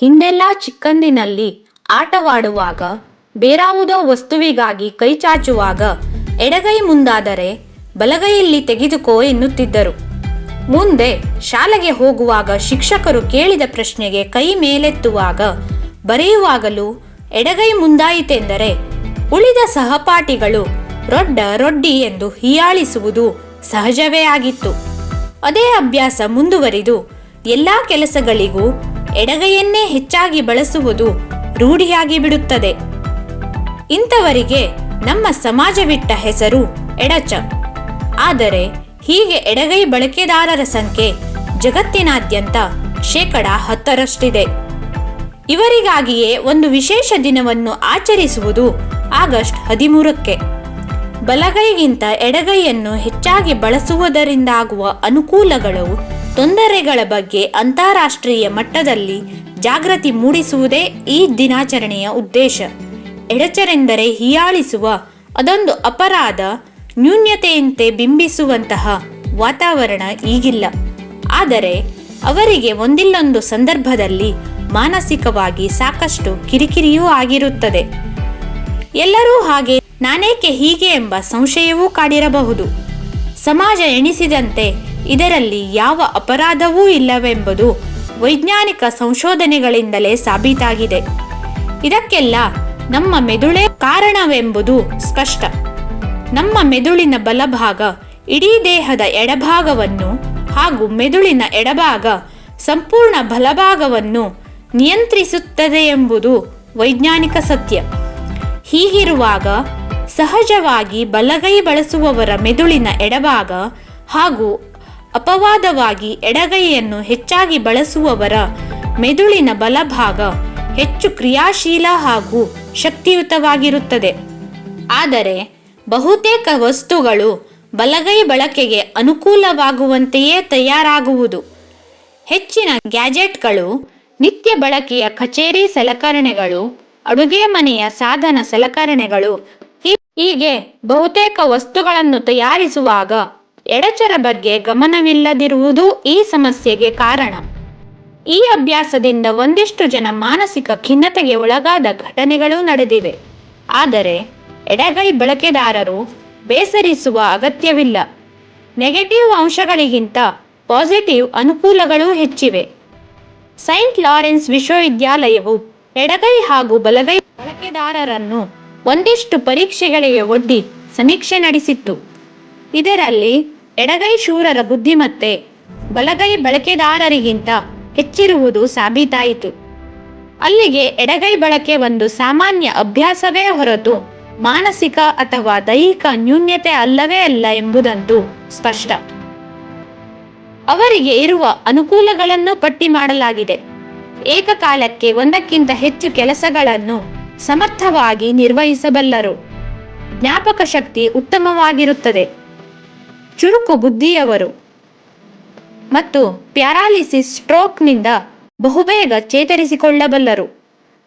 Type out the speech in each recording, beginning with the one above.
ಹಿಂದೆಲ್ಲ ಚಿಕ್ಕಂದಿನಲ್ಲಿ ಆಟವಾಡುವಾಗ, ಬೇರಾವುದೋ ವಸ್ತುವಿಗಾಗಿ ಕೈ ಚಾಚುವಾಗ ಎಡಗೈ ಮುಂದಾದರೆ ಬಲಗೈಯಲ್ಲಿ ತೆಗೆದುಕೋ ಎನ್ನುತ್ತಿದ್ದರು. ಮುಂದೆ ಶಾಲೆಗೆ ಹೋಗುವಾಗ ಶಿಕ್ಷಕರು ಕೇಳಿದ ಪ್ರಶ್ನೆಗೆ ಕೈ ಮೇಲೆತ್ತುವಾಗ ಬರೆಯುವಾಗಲೂ ಎಡಗೈ ಮುಂದಾಯಿತೆಂದರೆ ಉಳಿದ ಸಹಪಾಠಿಗಳು ರೊಡ್ಡ ರೊಡ್ಡಿ ಎಂದು ಹೀಯಾಳಿಸುವುದು ಸಹಜವೇ ಆಗಿತ್ತು. ಅದೇ ಅಭ್ಯಾಸ ಮುಂದುವರಿದು ಎಲ್ಲ ಕೆಲಸಗಳಿಗೂ ಎಡಗೈಯನ್ನೇ ಹೆಚ್ಚಾಗಿ ಬಳಸುವುದು ರೂಢಿಯಾಗಿ ಬಿಡುತ್ತದೆ. ಇಂಥವರಿಗೆ ನಮ್ಮ ಸಮಾಜವಿಟ್ಟ ಹೆಸರು ಎಡಚ. ಆದರೆ ಹೀಗೆ ಎಡಗೈ ಬಳಕೆದಾರರ ಸಂಖ್ಯೆ ಜಗತ್ತಿನಾದ್ಯಂತ ಶೇಕಡ ಹತ್ತರಷ್ಟಿದೆ. ಇವರಿಗಾಗಿಯೇ ಒಂದು ವಿಶೇಷ ದಿನವನ್ನು ಆಚರಿಸುವುದು ಆಗಸ್ಟ್ ಹದಿಮೂರಕ್ಕೆ. ಬಲಗೈಗಿಂತ ಎಡಗೈಯನ್ನು ಹೆಚ್ಚಾಗಿ ಬಳಸುವುದರಿಂದಾಗುವ ಅನುಕೂಲಗಳು ತೊಂದರೆಗಳ ಬಗ್ಗೆ ಅಂತಾರಾಷ್ಟ್ರೀಯ ಮಟ್ಟದಲ್ಲಿ ಜಾಗೃತಿ ಮೂಡಿಸುವುದೇ ಈ ದಿನಾಚರಣೆಯ ಉದ್ದೇಶ. ಎಡಚರೆಂದರೆ ಹೀಯಾಳಿಸುವ, ಅದೊಂದು ಅಪರಾಧ, ನ್ಯೂನ್ಯತೆಯಂತೆ ಬಿಂಬಿಸುವಂತಹ ವಾತಾವರಣ ಈಗಿಲ್ಲ. ಆದರೆ ಅವರಿಗೆ ಒಂದಿಲ್ಲೊಂದು ಸಂದರ್ಭದಲ್ಲಿ ಮಾನಸಿಕವಾಗಿ ಸಾಕಷ್ಟು ಕಿರಿಕಿರಿಯೂ ಆಗಿರುತ್ತದೆ. ಎಲ್ಲರೂ ಹಾಗೆ, ನಾನೇಕೆ ಹೀಗೆ ಎಂಬ ಸಂಶಯವೂ ಕಾಡಿರಬಹುದು. ಸಮಾಜ ಎಣಿಸಿದಂತೆ ಇದರಲ್ಲಿ ಯಾವ ಅಪರಾಧವೂ ಇಲ್ಲವೆಂಬುದು ವೈಜ್ಞಾನಿಕ ಸಂಶೋಧನೆಗಳಿಂದಲೇ ಸಾಬೀತಾಗಿದೆ. ಇದಕ್ಕೆಲ್ಲ ನಮ್ಮ ಮೆದುಳೇ ಕಾರಣವೆಂಬುದು ಸ್ಪಷ್ಟ. ನಮ್ಮ ಮೆದುಳಿನ ಬಲಭಾಗ ಇಡೀ ದೇಹದ ಎಡಭಾಗವನ್ನು ಹಾಗೂ ಮೆದುಳಿನ ಎಡಭಾಗ ಸಂಪೂರ್ಣ ಬಲಭಾಗವನ್ನು ನಿಯಂತ್ರಿಸುತ್ತದೆ ಎಂಬುದು ವೈಜ್ಞಾನಿಕ ಸತ್ಯ. ಹೀಗಿರುವಾಗ ಸಹಜವಾಗಿ ಬಲಗೈ ಬಳಸುವವರ ಮೆದುಳಿನ ಎಡಭಾಗ ಹಾಗೂ ಅಪವಾದವಾಗಿ ಎಡಗೈಯನ್ನು ಹೆಚ್ಚಾಗಿ ಬಳಸುವವರ ಮೆದುಳಿನ ಬಲಭಾಗ ಹೆಚ್ಚು ಕ್ರಿಯಾಶೀಲ ಹಾಗೂ ಶಕ್ತಿಯುತವಾಗಿರುತ್ತದೆ. ಆದರೆ ಬಹುತೇಕ ವಸ್ತುಗಳು ಬಲಗೈ ಬಳಕೆಗೆ ಅನುಕೂಲವಾಗುವಂತೆಯೇ ತಯಾರಾಗುವುದು. ಹೆಚ್ಚಿನ ಗ್ಯಾಜೆಟ್ಗಳು ನಿತ್ಯ ಬಳಕೆಯ ಕಚೇರಿ ಸಲಕರಣೆಗಳು, ಅಡುಗೆ ಮನೆಯ ಸಾಧನ ಸಲಕರಣೆಗಳು ಹೀಗೆ ಬಹುತೇಕ ವಸ್ತುಗಳನ್ನು ತಯಾರಿಸುವಾಗ ಎಡಚರ ಬಗ್ಗೆ ಗಮನವಿಲ್ಲದಿರುವುದು ಈ ಸಮಸ್ಯೆಗೆ ಕಾರಣ. ಈ ಅಭ್ಯಾಸದಿಂದ ಒಂದಿಷ್ಟು ಜನ ಮಾನಸಿಕ ಖಿನ್ನತೆಗೆ ಒಳಗಾದ ಘಟನೆಗಳು ನಡೆದಿವೆ. ಆದರೆ ಎಡಗೈ ಬಳಕೆದಾರರು ಬೇಸರಿಸುವ ಅಗತ್ಯವಿಲ್ಲ. ನೆಗೆಟಿವ್ ಅಂಶಗಳಿಗಿಂತ ಪಾಸಿಟಿವ್ ಅನುಕೂಲಗಳು ಹೆಚ್ಚಿವೆ. ಸೈಂಟ್ ಲಾರೆನ್ಸ್ ವಿಶ್ವವಿದ್ಯಾಲಯವು ಎಡಗೈ ಹಾಗೂ ಬಲಗೈ ಬಳಕೆದಾರರನ್ನು ಒಂದಿಷ್ಟು ಪರೀಕ್ಷೆಗಳಿಗೆ ಒಡ್ಡಿ ಸಮೀಕ್ಷೆ ನಡೆಸಿತ್ತು. ಇದರಲ್ಲಿ ಎಡಗೈ ಶೂರರ ಬುದ್ಧಿಮತ್ತೆ, ಬಲಗೈ ಬಳಕೆದಾರರಿಗಿಂತ ಹೆಚ್ಚಿರುವುದು ಸಾಬೀತಾಯಿತು. ಅಲ್ಲಿಗೆ ಎಡಗೈ ಬಳಕೆ ಒಂದು ಸಾಮಾನ್ಯ ಅಭ್ಯಾಸವೇ ಹೊರತು ಮಾನಸಿಕ ಅಥವಾ ದೈಹಿಕ ನ್ಯೂನ್ಯತೆ ಅಲ್ಲವೇ ಅಲ್ಲ ಎಂಬುದಂತೂ ಸ್ಪಷ್ಟ. ಅವರಿಗೆ ಇರುವ ಅನುಕೂಲಗಳನ್ನು ಪಟ್ಟಿ ಮಾಡಲಾಗಿದೆ. ಏಕಕಾಲಕ್ಕೆ ಒಂದಕ್ಕಿಂತ ಹೆಚ್ಚು ಕೆಲಸಗಳನ್ನು ಸಮರ್ಥವಾಗಿ ನಿರ್ವಹಿಸಬಲ್ಲರು. ಜ್ಞಾಪಕ ಶಕ್ತಿ ಉತ್ತಮವಾಗಿರುತ್ತದೆ. ಚುರುಕು ಬುದ್ಧಿಯವರು ಮತ್ತು ಪ್ಯಾರಾಲಿಸಿಸ್ ಸ್ಟ್ರೋಕ್ನಿಂದ ಬಹುಬೇಗ ಚೇತರಿಸಿಕೊಳ್ಳಬಲ್ಲರು.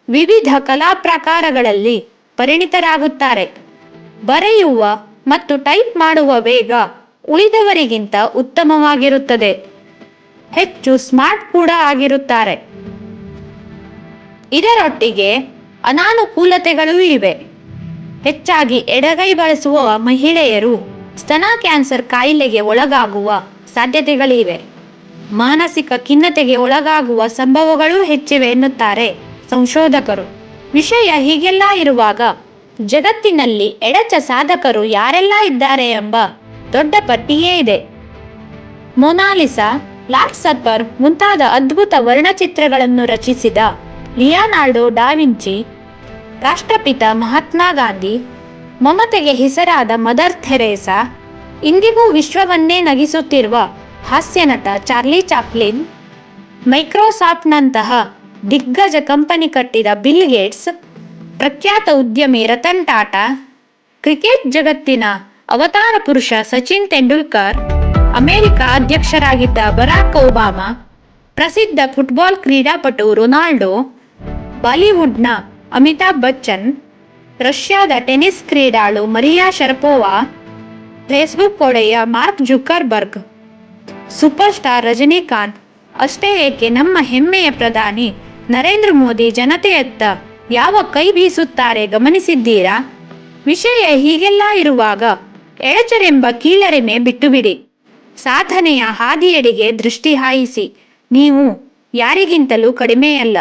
ವಿವಿಧ ಕಲಾ ಪ್ರಕಾರಗಳಲ್ಲಿ ಪರಿಣಿತರಾಗುತ್ತಾರೆ. ಬರೆಯುವ ಮತ್ತು ಟೈಪ್ ಮಾಡುವ ವೇಗ ಉಳಿದವರಿಗಿಂತ ಉತ್ತಮವಾಗಿರುತ್ತದೆ. ಹೆಚ್ಚು ಸ್ಮಾರ್ಟ್ ಕೂಡ ಆಗಿರುತ್ತಾರೆ. ಇದರೊಟ್ಟಿಗೆ ಅನಾನುಕೂಲತೆಗಳೂ ಇವೆ. ಹೆಚ್ಚಾಗಿ ಎಡಗೈ ಬಳಸುವ ಮಹಿಳೆಯರು ಸ್ತನ ಕ್ಯಾನ್ಸರ್ ಕಾಯಿಲೆಗೆ ಒಳಗಾಗುವ ಸಾಧ್ಯತೆಗಳಿವೆ. ಮಾನಸಿಕ ಖಿನ್ನತೆಗೆ ಒಳಗಾಗುವ ಸಂಭವಗಳೂ ಹೆಚ್ಚಿವೆ ಎನ್ನುತ್ತಾರೆ ಸಂಶೋಧಕರು. ವಿಷಯ ಹೀಗೆಲ್ಲ ಇರುವಾಗ, ಜಗತ್ತಿನಲ್ಲಿ ಎಡಚ ಸಾಧಕರು ಯಾರೆಲ್ಲ ಇದ್ದಾರೆ ಎಂಬ ದೊಡ್ಡ ಪಟ್ಟಿಯೇ ಇದೆ. ಮೊನಾಲಿಸಾ, ಲಾರ್ಡ್ ಸರ್ಪರ್ ಮುಂತಾದ ಅದ್ಭುತ ವರ್ಣಚಿತ್ರಗಳನ್ನು ರಚಿಸಿದ ಲಿಯಾನಾರ್ಡೋ ಡಾವಿಂಚಿ ರಾಷ್ಟ್ರಪಿತ ಮಹಾತ್ಮ ಗಾಂಧಿ, ಮಮತೆಗೆ ಹೆಸರಾದ ಮದರ್ ಥೆರೇಸಾ ಇಂದಿಗೂ ವಿಶ್ವವನ್ನೇ ನಗಿಸುತ್ತಿರುವ ಹಾಸ್ಯನಟ ಚಾರ್ಲಿ ಚಾಪ್ಲಿನ್, ಮೈಕ್ರೋಸಾಫ್ಟ್ನಂತಹ ದಿಗ್ಗಜ ಕಂಪನಿ ಕಟ್ಟಿದ ಬಿಲ್ ಗೇಟ್ಸ್, ಪ್ರಖ್ಯಾತ ಉದ್ಯಮಿ ರತನ್ ಟಾಟಾ, ಕ್ರಿಕೆಟ್ ಜಗತ್ತಿನ ಅವತಾರ ಪುರುಷ ಸಚಿನ್ ತೆಂಡೂಲ್ಕರ್, ಅಮೆರಿಕ ಅಧ್ಯಕ್ಷರಾಗಿದ್ದ ಬರಾಕ್ ಒಬಾಮಾ, ಪ್ರಸಿದ್ಧ ಫುಟ್ಬಾಲ್ ಕ್ರೀಡಾಪಟು ರೊನಾಲ್ಡೋ, ಬಾಲಿವುಡ್ನ ಅಮಿತಾಬ್ ಬಚ್ಚನ್, ರಷ್ಯಾದ ಟೆನಿಸ್ ಕ್ರೀಡಾಳು ಮರಿಯಾ ಶರಪೋವಾ ಫೇಸ್ಬುಕ್ ಒಡೆಯ Mark Zuckerberg. Super star Rajinikanth, ಅಷ್ಟೇ ಏಕೆ ನಮ್ಮ ಹೆಮ್ಮೆಯ ಪ್ರಧಾನಿ ನರೇಂದ್ರ ಮೋದಿ ಜನತೆಯತ್ತ ಯಾವ ಕೈ ಬೀಸುತ್ತಾರೆ ಗಮನಿಸಿದ್ದೀರಾ? ವಿಷಯ ಹೀಗೆಲ್ಲ ಇರುವಾಗ ಎಳಚರೆಂಬ ಕೀಳರಿಮೆ ಬಿಟ್ಟುಬಿಡಿ. ಸಾಧನೆಯ ಹಾದಿಯೆಡೆಗೆ ದೃಷ್ಟಿ ಹಾಯಿಸಿ, ನೀವು ಯಾರಿಗಿಂತಲೂ ಕಡಿಮೆಯಲ್ಲ.